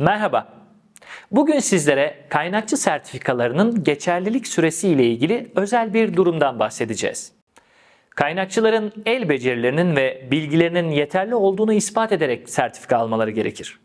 Merhaba. Bugün sizlere kaynakçı sertifikalarının geçerlilik süresi ile ilgili özel bir durumdan bahsedeceğiz. Kaynakçıların el becerilerinin ve bilgilerinin yeterli olduğunu ispat ederek sertifika almaları gerekir.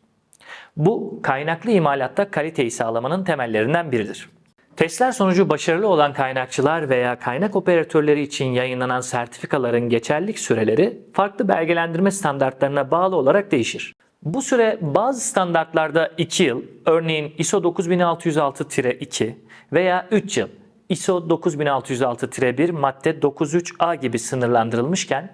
Bu kaynaklı imalatta kaliteyi sağlamanın temellerinden biridir. Testler sonucu başarılı olan kaynakçılar veya kaynak operatörleri için yayınlanan sertifikaların geçerlilik süreleri farklı belgelendirme standartlarına bağlı olarak değişir. Bu süre bazı standartlarda 2 yıl, örneğin ISO 9606-2 veya 3 yıl, ISO 9606-1 madde 93A gibi sınırlandırılmışken,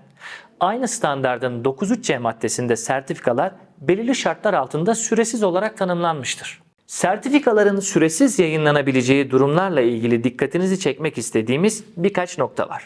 aynı standardın 93C maddesinde sertifikalar belirli şartlar altında süresiz olarak tanımlanmıştır. Sertifikaların süresiz yayınlanabileceği durumlarla ilgili dikkatinizi çekmek istediğimiz birkaç nokta var.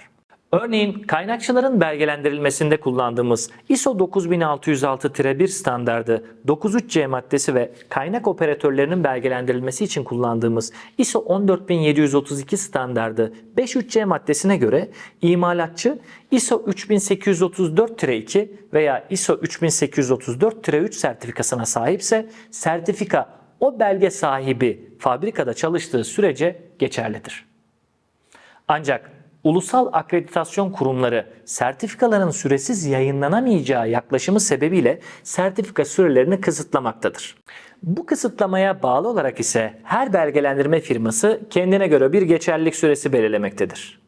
Örneğin kaynakçıların belgelendirilmesinde kullandığımız ISO 9606-1 standardı 93C maddesi ve kaynak operatörlerinin belgelendirilmesi için kullandığımız ISO 14732 standardı 53C maddesine göre imalatçı ISO 3834-2 veya ISO 3834-3 sertifikasına sahipse sertifika o belge sahibi fabrikada çalıştığı sürece geçerlidir. Ancak ulusal akreditasyon kurumları sertifikaların süresiz yayınlanamayacağı yaklaşımı sebebiyle sertifika sürelerini kısıtlamaktadır. Bu kısıtlamaya bağlı olarak ise her belgelendirme firması kendine göre bir geçerlilik süresi belirlemektedir.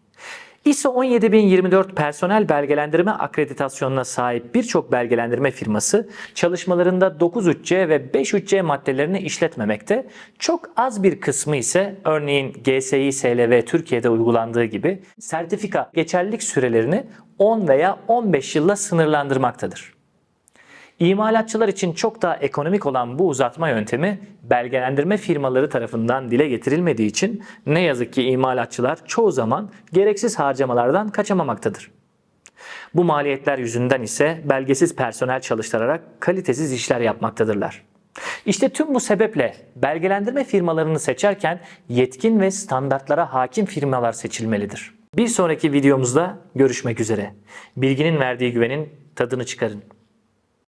ISO 17024 personel belgelendirme akreditasyonuna sahip birçok belgelendirme firması çalışmalarında 93C ve 53C maddelerini işletmemekte. Çok az bir kısmı ise örneğin GSI SLV Türkiye'de uygulandığı gibi sertifika geçerlilik sürelerini 10 veya 15 yılla sınırlandırmaktadır. İmalatçılar için çok daha ekonomik olan bu uzatma yöntemi belgelendirme firmaları tarafından dile getirilmediği için ne yazık ki imalatçılar çoğu zaman gereksiz harcamalardan kaçamamaktadır. Bu maliyetler yüzünden ise belgesiz personel çalıştırarak kalitesiz işler yapmaktadırlar. İşte tüm bu sebeple belgelendirme firmalarını seçerken yetkin ve standartlara hakim firmalar seçilmelidir. Bir sonraki videomuzda görüşmek üzere. Bilginin verdiği güvenin tadını çıkarın.